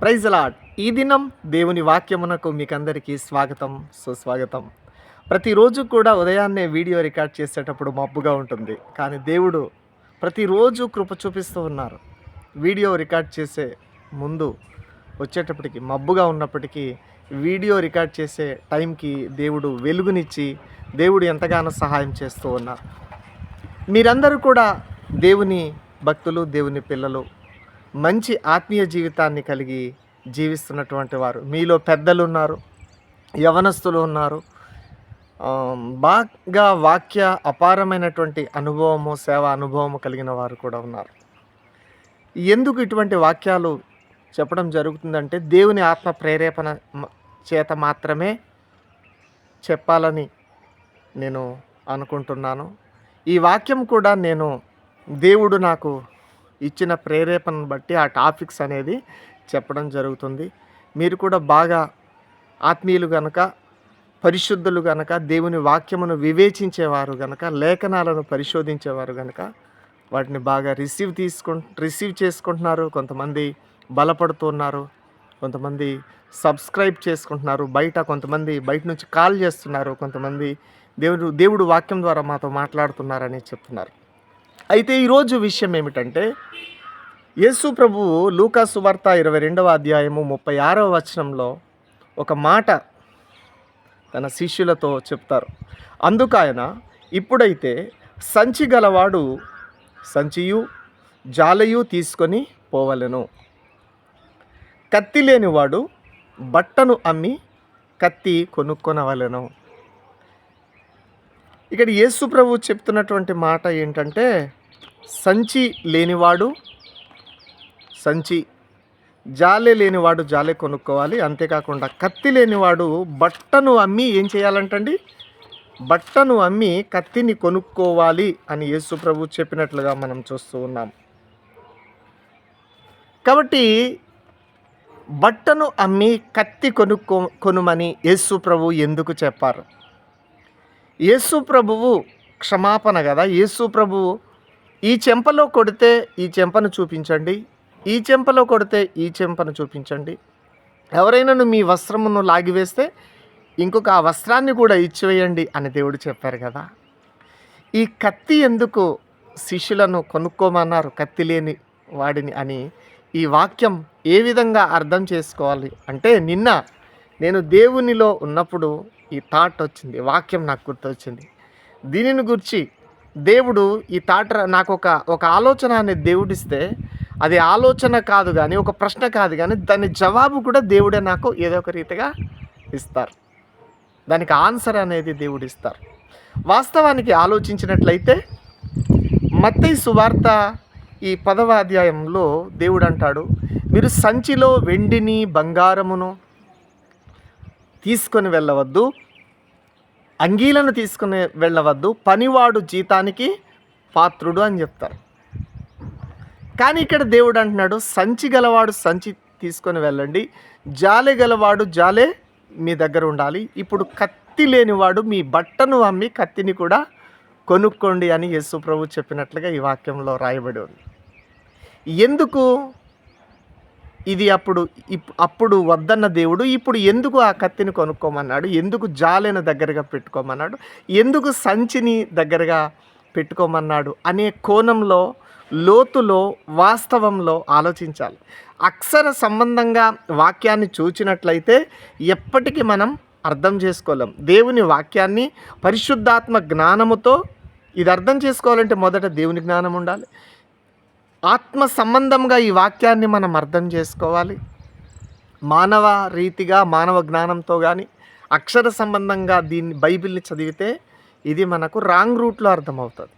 Praise lord ఈ దినం దేవుని వాక్యమునకు మీకందరికీ స్వాగతం సుస్వాగతం. ప్రతిరోజు కూడా ఉదయాన్నే వీడియో రికార్డ్ చేసేటప్పుడు మబ్బుగా ఉంటుంది. కానీ దేవుడు ప్రతిరోజు కృప చూపిస్తూ ఉన్నారు. వీడియో రికార్డ్ చేసే ముందు వచ్చేటప్పటికి మబ్బుగా ఉన్నప్పటికీ వీడియో రికార్డ్ చేసే టైంకి దేవుడు వెలుగునిచ్చి దేవుడు ఎంతగానో సహాయం చేస్తూ ఉన్నారు. మీరందరూ కూడా దేవుని భక్తులు దేవుని పిల్లలు మంచి ఆత్మీయ జీవితాన్ని కలిగి జీవిస్తున్నటువంటి వారు. మీలో పెద్దలు ఉన్నారు యవనస్తులు ఉన్నారు. బాగా వాక్య అపారమైనటువంటి అనుభవము సేవ అనుభవము కలిగిన వారు కూడా ఉన్నారు. ఎందుకు ఇటువంటి వాక్యాలు చెప్పడం జరుగుతుందంటే దేవుని ఆత్మ ప్రేరేపణ మ- చేత మాత్రమే చెప్పాలని నేను అనుకుంటున్నాను. ఈ వాక్యం కూడా నేను దేవుడు నాకు ఇచ్చిన ప్రేరేపణను బట్టి ఆ టాపిక్స్ అనేది చెప్పడం జరుగుతుంది. మీరు కూడా బాగా ఆత్మీయులు గనక పరిశుద్ధులు గనక దేవుని వాక్యమును వివేచించేవారు గనక లేఖనాలను పరిశోధించేవారు గనక వాటిని బాగా రిసీవ్ తీసుకు రిసీవ్ చేసుకుంటున్నారు. కొంతమంది బలపడుతున్నారు కొంతమంది సబ్స్క్రైబ్ చేసుకుంటున్నారు. బయట కొంతమంది బయట నుంచి కాల్ చేస్తున్నారు. కొంతమంది దేవుడు దేవుడు వాక్యం ద్వారా మాతో మాట్లాడుతున్నారని చెప్తున్నారు. అయితే ఈరోజు విషయం ఏమిటంటే యేసు ప్రభువు లూకా సువార్త ఇరవై రెండవ అధ్యాయము ముప్పై ఆరవ వచనంలో ఒక మాట తన శిష్యులతో చెప్తారు. అందుకు ఆయన ఇప్పుడైతే సంచి గలవాడు సంచియు జాలయు తీసుకొని పోవలెను. కత్తి లేనివాడు బట్టను అమ్మి కత్తి కొనుక్కొనవలెను. ఇక్కడ యేసు ప్రభు చెప్తున్నటువంటి మాట ఏంటంటే సంచి లేనివాడు సంచి జాలే లేనివాడు జాలే కొనుక్కోవాలి. అంతేకాకుండా కత్తి లేనివాడు బట్టను అమ్మి ఏం చేయాలంటండి? బట్టను అమ్మి కత్తిని కొనుక్కోవాలి అని యేసు ప్రభు చెప్పినట్లుగా మనం చూస్తూ ఉన్నాం. కాబట్టి బట్టను అమ్మి కత్తి కొనుక్కో కొనుమని యేసు ప్రభు ఎందుకు చెప్పారు? యేసు ప్రభువు క్షమాపణ కదా? యేసు ప్రభువు ఈ చెంపలో కొడితే ఈ చెంపను చూపించండి. ఈ చెంపలో కొడితే ఈ చెంపను చూపించండి. ఎవరైనాను మీ వస్త్రమును లాగివేస్తే ఇంకొక ఆ వస్త్రాన్ని కూడా ఇచ్చివేయండి అని దేవుడు చెప్పారు కదా? ఈ కత్తి ఎందుకు శిష్యులను కొనుక్కోమన్నారు? కత్తి లేని వాడిని అని ఈ వాక్యం ఏ విధంగా అర్థం చేసుకోవాలి? అంటే నిన్న నేను దేవునిలో ఉన్నప్పుడు ఈ థాట్ వచ్చింది వాక్యం నాకు గుర్తొచ్చింది. దీనిని గురించి దేవుడు ఈ థాట్ నాకు ఒక ఒక ఆలోచన అనేది దేవుడిస్తే అది ఆలోచన కాదు కానీ ఒక ప్రశ్న కాదు కానీ దాని జవాబు కూడా దేవుడే నాకు ఏదో ఒక రీతిగా ఇస్తారు. దానికి ఆన్సర్ అనేది దేవుడు ఇస్తారు. వాస్తవానికి ఆలోచించినట్లయితే మత్తయి సువార్త ఈ పదవ అధ్యాయంలో దేవుడు అంటాడు మీరు సంచిలో వెండిని బంగారమును తీసుకొని వెళ్ళవద్దు. అంగీలను తీసుకుని వెళ్ళవద్దు. పనివాడు జీతానికి పాత్రుడు అని చెప్తారు. కానీ ఇక్కడ దేవుడు అంటున్నాడు సంచి గలవాడు సంచి తీసుకొని వెళ్ళండి. జాలే గలవాడు జాలే మీ దగ్గర ఉండాలి. ఇప్పుడు కత్తి లేనివాడు మీ బట్టను అమ్మి కత్తిని కూడా కొనుక్కోండి అని యేసు ప్రభు చెప్పినట్లుగా ఈ వాక్యంలో రాయబడి ఉంది. ఎందుకు ఇది అప్పుడు ఇప్- అప్పుడు వద్దన్న దేవుడు ఇప్పుడు ఎందుకు ఆ కత్తిని కొనుక్కోమన్నాడు? ఎందుకు జాలెను దగ్గరగా పెట్టుకోమన్నాడు? ఎందుకు సంచిని దగ్గరగా పెట్టుకోమన్నాడు అనే కోణంలో లోతులో వాస్తవంలో ఆలోచించాలి. అక్షర సంబంధంగా వాక్యాన్ని చూచినట్లయితే ఎప్పటికీ మనం అర్థం చేసుకోలేం. దేవుని వాక్యాన్ని పరిశుద్ధాత్మ జ్ఞానముతో ఇది అర్థం చేసుకోవాలంటే మొదట దేవుని జ్ఞానం ఉండాలి. ఆత్మ సంబంధంగా ఈ వాక్యాన్ని మనం అర్థం చేసుకోవాలి. మానవ రీతిగా మానవ జ్ఞానంతో కానీ అక్షర సంబంధంగా దీన్ని బైబిల్ని చదివితే ఇది మనకు రాంగ్ రూట్లో అర్థమవుతుంది.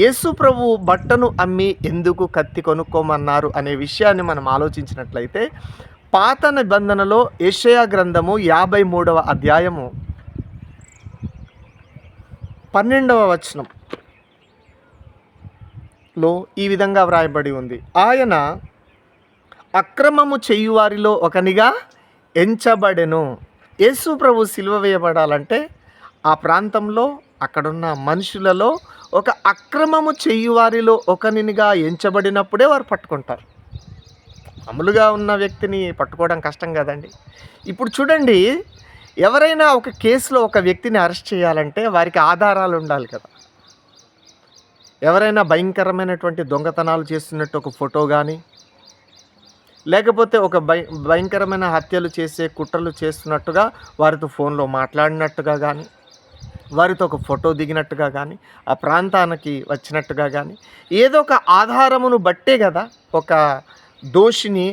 యేసు ప్రభు బట్టను అమ్మి ఎందుకు కత్తి కొనుక్కోమన్నారు అనే విషయాన్ని మనం ఆలోచించినట్లయితే పాత నిబంధనలో ఏషయా గ్రంథము యాభై మూడవ అధ్యాయము పన్నెండవ వచనం. లో ఈ విధంగా వ్రాయబడి ఉంది. ఆయన అక్రమము చేయువారిలో ఒకనిగా ఎంచబడెను. యేసు ప్రభు సిలువ వేయబడాలంటే ఆ ప్రాంతంలో అక్కడున్న మనుషులలో ఒక అక్రమము చేయువారిలో ఒకనిగా ఎంచబడినప్పుడే వారు పట్టుకుంటారు. అమలుగా ఉన్న వ్యక్తిని పట్టుకోవడం కష్టం కదండి. ఇప్పుడు చూడండి ఎవరైనా ఒక కేసులో ఒక వ్యక్తిని అరెస్ట్ చేయాలంటే వారికి ఆధారాలు ఉండాలి కదా. ఎవరైనా భయంకరమైనటువంటి దొంగతనాలు చేస్తున్నట్టు ఒక ఫోటో కానీ లేకపోతే ఒక భయ భయంకరమైన హత్యలు చేసే కుట్రలు చేస్తున్నట్టుగా వారితో ఫోన్లో మాట్లాడినట్టుగా కానీ వారితో ఒక ఫోటో దిగినట్టుగా కానీ ఆ ప్రాంతానికి వచ్చినట్టుగా కానీ ఏదో ఒక ఆధారమును బట్టే కదా ఒక దోషిని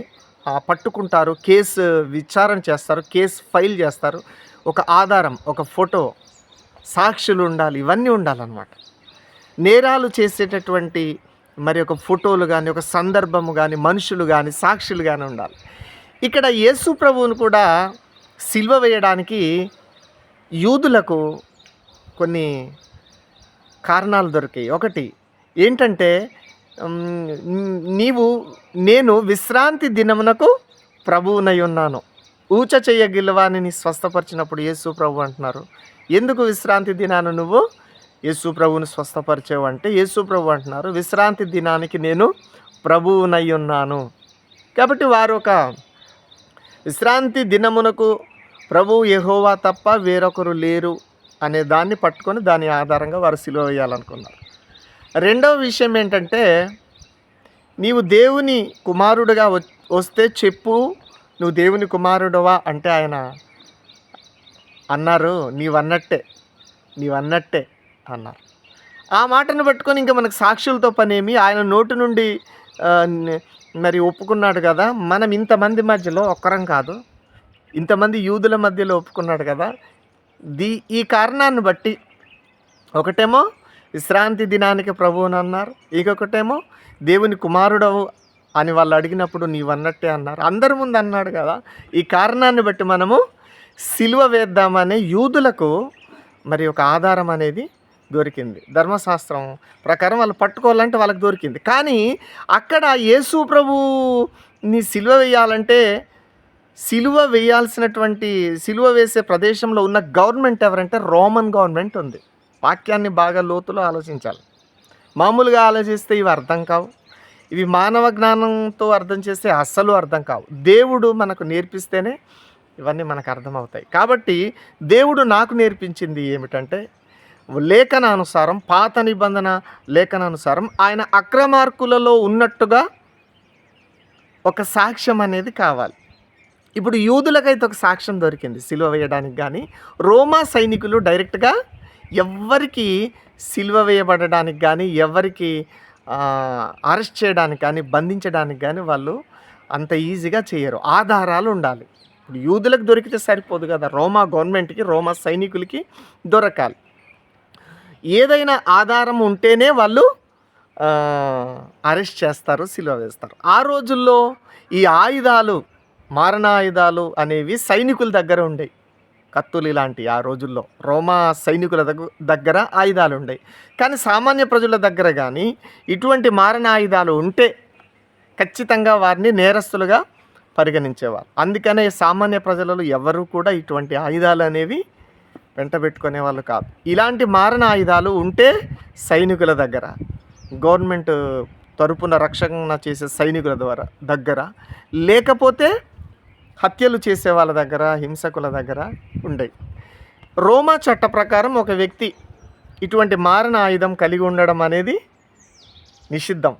పట్టుకుంటారు కేసు విచారణ చేస్తారు కేసు ఫైల్ చేస్తారు ఒక ఆధారం ఒక ఫోటో సాక్షులు ఉండాలి ఇవన్నీ ఉండాలన్నమాట. నేరాలు చేసేటటువంటి మరి ఒక ఫోటోలు కానీ ఒక సందర్భము కానీ మనుషులు కానీ సాక్షులు కానీ ఉండాలి. ఇక్కడ యేసు ప్రభువును కూడా సిల్వ వేయడానికి యూదులకు కొన్ని కారణాలు దొరికాయి. ఒకటి ఏంటంటే నీవు నేను విశ్రాంతి దినమునకు ప్రభువునై ఉన్నాను. ఊచ చెయ్యగిలవాని స్వస్థపరిచినప్పుడు యేసు ప్రభు అంటున్నారు. ఎందుకు విశ్రాంతి దినాను నువ్వు యేసు ప్రభువుని స్వస్థపరిచావు అంటే యేసు ప్రభు అంటున్నారు విశ్రాంతి దినానికి నేను ప్రభువునై ఉన్నాను. కాబట్టి వారు ఒక విశ్రాంతి దినమునకు ప్రభు యహోవా తప్ప వేరొకరు లేరు అనే దాన్ని పట్టుకొని దాని ఆధారంగా వారు సిలువ వేయాలనుకున్నారు. రెండవ విషయం ఏంటంటే నీవు దేవుని కుమారుడుగా వ- వస్తే చెప్పు నువ్వు దేవుని కుమారుడవా అంటే ఆయన అన్నారు నీవన్నట్టే నీవన్నట్టే. అన్నారు. ఆ మాటను పట్టుకొని ఇంకా మనకు సాక్షులతో పనేమి ఆయన నోటి నుండి మరి ఒప్పుకున్నాడు కదా మనం ఇంతమంది మధ్యలో ఒక్కరం కాదు. ఇంతమంది యూదుల మధ్యలో ఒప్పుకున్నాడు కదా. దీ ఈ కారణాన్ని బట్టి ఒకటేమో విశ్రాంతి దినానికి ప్రభువుని అన్నారు. ఇంకొకటేమో దేవుని కుమారుడవు అని వాళ్ళు అడిగినప్పుడు నీవన్నట్టే అన్నారు. అందరి ముందు అన్నాడు కదా. ఈ కారణాన్ని బట్టి మనము సిలువ వేద్దామనే యూదులకు మరి ఒక ఆధారం అనేది దొరికింది. ధర్మశాస్త్రం ప్రకారం వాళ్ళు పట్టుకోవాలంటే వాళ్ళకి దొరికింది. కానీ అక్కడ యేసు ప్రభుని సిలువ వేయాలంటే సిలువ వేయాల్సినటువంటి సిలువ వేసే ప్రదేశంలో ఉన్న గవర్నమెంట్ ఎవరంటే రోమన్ గవర్నమెంట్ ఉంది. వాక్యాన్ని బాగా లోతులో ఆలోచించాలి. మామూలుగా ఆలోచిస్తే ఇవి అర్థం కావు. ఇవి మానవ జ్ఞానంతో అర్థం చేస్తే అస్సలు అర్థం కావు. దేవుడు మనకు నేర్పిస్తేనే ఇవన్నీ మనకు అర్థమవుతాయి. కాబట్టి దేవుడు నాకు నేర్పించింది ఏమిటంటే లేఖనానుసారం పాత నిబంధన లేఖనానుసారం ఆయన అక్రమార్కులలో ఉన్నట్టుగా ఒక సాక్ష్యం అనేది కావాలి. ఇప్పుడు యూదులకైతే ఒక సాక్ష్యం దొరికింది సిలువ వేయడానికి కానీ రోమా సైనికులు డైరెక్ట్గా ఎవ్వరికి సిలువ వేయబడడానికి కానీ ఎవరికి అరెస్ట్ చేయడానికి కానీ బంధించడానికి కానీ వాళ్ళు అంత ఈజీగా చేయరు. ఆధారాలు ఉండాలి. ఇప్పుడు యూదులకు దొరికితే సరిపోదు కదా రోమా గవర్నమెంట్కి రోమా సైనికులకి దొరకాలి. ఏదైనా ఆధారం ఉంటేనే వాళ్ళు అరెస్ట్ చేస్తారు సిలువ వేస్తారు. ఆ రోజుల్లో ఈ ఆయుధాలు మారణాయుధాలు అనేవి సైనికుల దగ్గర ఉండేవి కత్తులు ఇలాంటి ఆ రోజుల్లో రోమా సైనికుల దగ్గర ఆయుధాలు ఉండేవి కానీ సామాన్య ప్రజల దగ్గర కానీ ఇటువంటి మారణ ఆయుధాలు ఉంటే ఖచ్చితంగా వారిని నేరస్తులుగా పరిగణించేవారు. అందుకనే సామాన్య ప్రజలలో ఎవరు కూడా ఇటువంటి ఆయుధాలు అనేవి వెంట పెట్టుకునే వాళ్ళు కాదు. ఇలాంటి మారణ ఆయుధాలు ఉంటే సైనికుల దగ్గర గవర్నమెంట్ తరపున రక్షణ చేసే సైనికుల ద్వారా దగ్గర లేకపోతే హత్యలు చేసే వాళ్ళ దగ్గర హింసకుల దగ్గర ఉండేవి. రోమా చట్ట ప్రకారం ఒక వ్యక్తి ఇటువంటి మారణ ఆయుధం కలిగి ఉండడం అనేది నిషిద్ధం.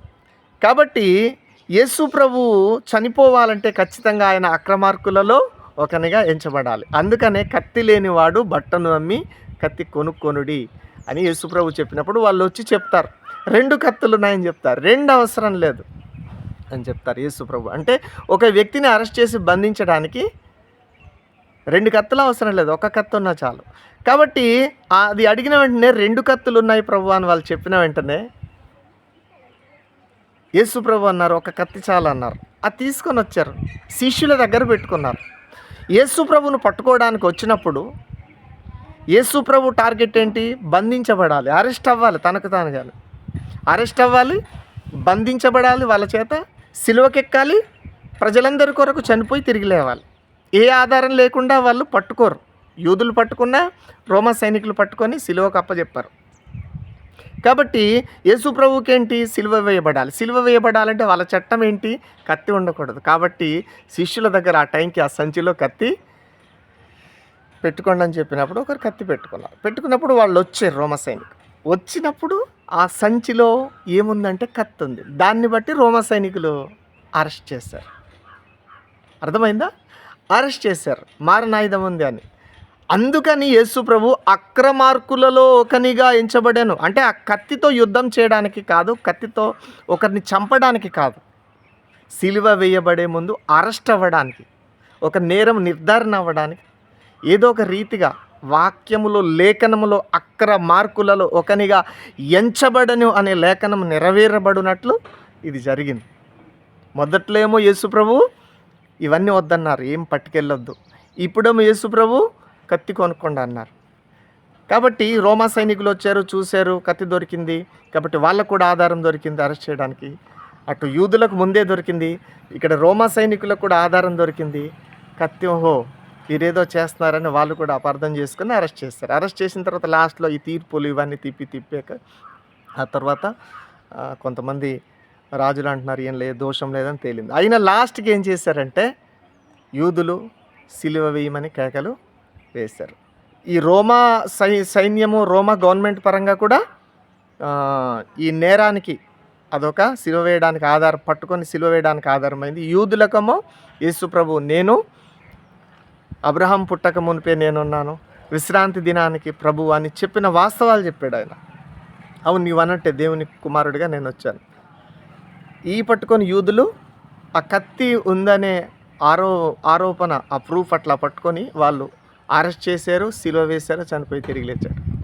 కాబట్టి యేసు ప్రభు చనిపోవాలంటే ఖచ్చితంగా ఆయన అక్రమార్కులలో ఒకనిగా ఎంచబడాలి. అందుకనే కత్తి లేనివాడు బట్టను అమ్మి కత్తి కొనుక్కొనుడి అని యేసుప్రభు చెప్పినప్పుడు వాళ్ళు వచ్చి చెప్తారు. రెండు కత్తులు ఉన్నాయని చెప్తారు. రెండు అవసరం లేదు అని చెప్తారు యేసుప్రభు అంటే ఒక వ్యక్తిని అరెస్ట్ చేసి బంధించడానికి రెండు కత్తులు అవసరం లేదు. ఒక కత్తి ఉన్నా చాలు. కాబట్టి అది అడిగిన వెంటనే రెండు కత్తులు ఉన్నాయి ప్రభు అని వాళ్ళు చెప్పిన వెంటనే యేసుప్రభు అన్నారు ఒక కత్తి చాలు అన్నారు. అది తీసుకొని వచ్చారు. శిష్యుల దగ్గర పెట్టుకున్నారు. యేసు ప్రభును పట్టుకోవడానికి వచ్చినప్పుడు యేసు ప్రభు టార్గెట్ ఏంటి? బంధించబడాలి. అరెస్ట్ అవ్వాలి తనకు తాను కానీ అరెస్ట్ అవ్వాలి బంధించబడాలి వాళ్ళ చేత సిలువకెక్కాలి ప్రజలందరి కొరకు చనిపోయి తిరిగి లేవాలి. ఏ ఆధారం లేకుండా వాళ్ళు పట్టుకోరు. యూదులు పట్టుకున్నా రోమా సైనికులు పట్టుకొని సిలువకు అప్పచెప్పారు కాబట్టి యేసు ప్రభుకి ఏంటి సిలువ వేయబడాలి. సిలువ వేయబడాలంటే వాళ్ళ చట్టం ఏంటి? కత్తి ఉండకూడదు. కాబట్టి శిష్యుల దగ్గర ఆ టైంకి ఆ సంచిలో కత్తి పెట్టుకోండి అని చెప్పినప్పుడు ఒకరు కత్తి పెట్టుకున్నారు. పెట్టుకున్నప్పుడు వాళ్ళు వచ్చారు రోమ సైనికులు. వచ్చినప్పుడు ఆ సంచిలో ఏముందంటే కత్తి ఉంది. దాన్ని బట్టి రోమ సైనికులు అరెస్ట్ చేశారు. అర్థమైందా? అరెస్ట్ చేశారు. మారణాయుధం ఉంది అని. అందుకని యేసు ప్రభు అక్రమార్కులలో ఒకనిగా ఎంచబడాను. అంటే ఆ కత్తితో యుద్ధం చేయడానికి కాదు కత్తితో ఒకరిని చంపడానికి కాదు. సిలువ వేయబడే ముందు అరెస్ట్ అవ్వడానికి ఒక నేరం నిర్ధారణ అవ్వడానికి ఏదో ఒక రీతిగా వాక్యములో లేఖనములో అక్ర మార్కులలో ఒకనిగా ఎంచబడను అనే లేఖనం నెరవేరబడినట్లు ఇది జరిగింది. మొదట్లో ఏమో యేసుప్రభు ఇవన్నీ వద్దన్నారు ఏం పట్టుకెళ్ళొద్దు. ఇప్పుడేమో యేసు ప్రభు కత్తి కొనుక్కోండి అన్నారు. కాబట్టి రోమా సైనికులు వచ్చారు చూశారు కత్తి దొరికింది. కాబట్టి వాళ్ళకు కూడా ఆధారం దొరికింది అరెస్ట్ చేయడానికి. అటు యూదులకు ముందే దొరికింది ఇక్కడ రోమా సైనికులకు కూడా ఆధారం దొరికింది. కత్తి ఓహో వీరేదో చేస్తున్నారని వాళ్ళు కూడా అపార్థం చేసుకుని అరెస్ట్ చేస్తారు అరెస్ట్ చేసిన తర్వాత లాస్ట్లో ఈ తీర్పులు ఇవన్నీ తిప్పి తిప్పాక ఆ తర్వాత కొంతమంది రాజులు అంటున్నారు ఏం లేదు దోషం లేదని తేలింది. అయినా లాస్ట్కి ఏం చేశారంటే యూదులు సిలువ వేయమని కేకలు వేశారు. ఈ రోమా సై సైన్యము రోమా గవర్నమెంట్ పరంగా కూడా ఈ నేరానికి అదొక సిలువ వేయడానికి ఆధారం పట్టుకొని సిలువ వేయడానికి ఆధారమైంది. యూదులకమో యేసు ప్రభు నేను అబ్రహాం పుట్టక మునిపే నేనున్నాను. విశ్రాంతి దినానికి ప్రభు అని చెప్పిన వాస్తవాలు చెప్పాడు ఆయన. అవును నీవు అన్నట్టే దేవుని కుమారుడిగా నేను వచ్చాను. ఈ పట్టుకొని యూదులు ఆ కత్తి ఉందనే ఆరో ఆరోపణ ఆ ప్రూఫ్ అట్లా పట్టుకొని వాళ్ళు అరెస్ట్ చేశారు సిలువ వేశారు చనిపోయి తిరిగి లేచాడు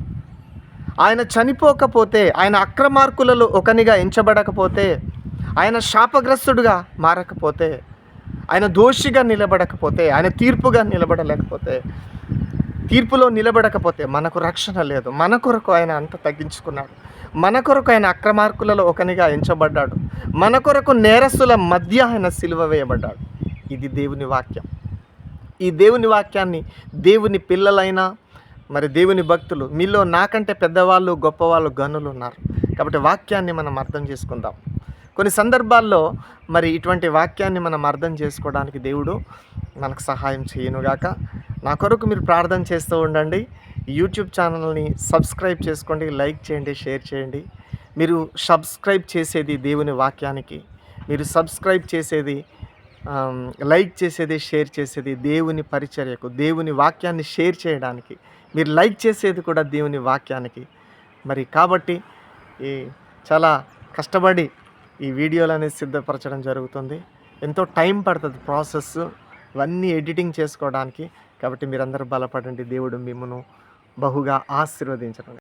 ఆయన చనిపోకపోతే ఆయన అక్రమార్కులలో ఒకనిగా ఎంచబడకపోతే ఆయన శాపగ్రస్తుడుగా మారకపోతే ఆయన దోషిగా నిలబడకపోతే ఆయన తీర్పుగా నిలబడలేకపోతే తీర్పులో నిలబడకపోతే మనకు రక్షణ లేదు. మన కొరకు ఆయన అంత తగ్గించుకున్నాడు. మన కొరకు ఆయన అక్రమార్కులలో ఒకనిగా ఎంచబడ్డాడు. మన కొరకు నేరస్తుల మధ్య ఆయన సిలువ వేయబడ్డాడు. ఇది దేవుని వాక్యం. ఈ దేవుని వాక్యాన్ని దేవుని పిల్లలైనా మరి దేవుని భక్తులు మీలో నాకంటే పెద్దవాళ్ళు గొప్పవాళ్ళు గనులు ఉన్నారు. కాబట్టి వాక్యాన్ని మనం అర్థం చేసుకుందాం. కొన్ని సందర్భాల్లో మరి ఇటువంటి వాక్యాన్ని మనం అర్థం చేసుకోవడానికి దేవుడు మనకు సహాయం చేయనుగాక. నా కొరకు మీరు ప్రార్థన చేస్తూ ఉండండి. యూట్యూబ్ ఛానల్ని సబ్స్క్రైబ్ చేసుకోండి లైక్ చేయండి షేర్ చేయండి. మీరు సబ్స్క్రైబ్ చేసేది దేవుని వాక్యానికి మీరు సబ్స్క్రైబ్ చేసేది లైక్ చేసేది షేర్ చేసేది దేవుని పరిచర్యకు దేవుని వాక్యాన్ని షేర్ చేయడానికి. మీరు లైక్ చేసేది కూడా దేవుని వాక్యానికి. మరి కాబట్టి ఈ చాలా కష్టపడి ఈ వీడియోలు అనేది సిద్ధపరచడం జరుగుతుంది. ఎంతో టైం పడుతుంది ప్రాసెస్ ఇవన్నీ ఎడిటింగ్ చేసుకోవడానికి. కాబట్టి మీరందరూ బలపడండి. దేవుడు మిమ్మను బహుగా ఆశీర్వదించడం.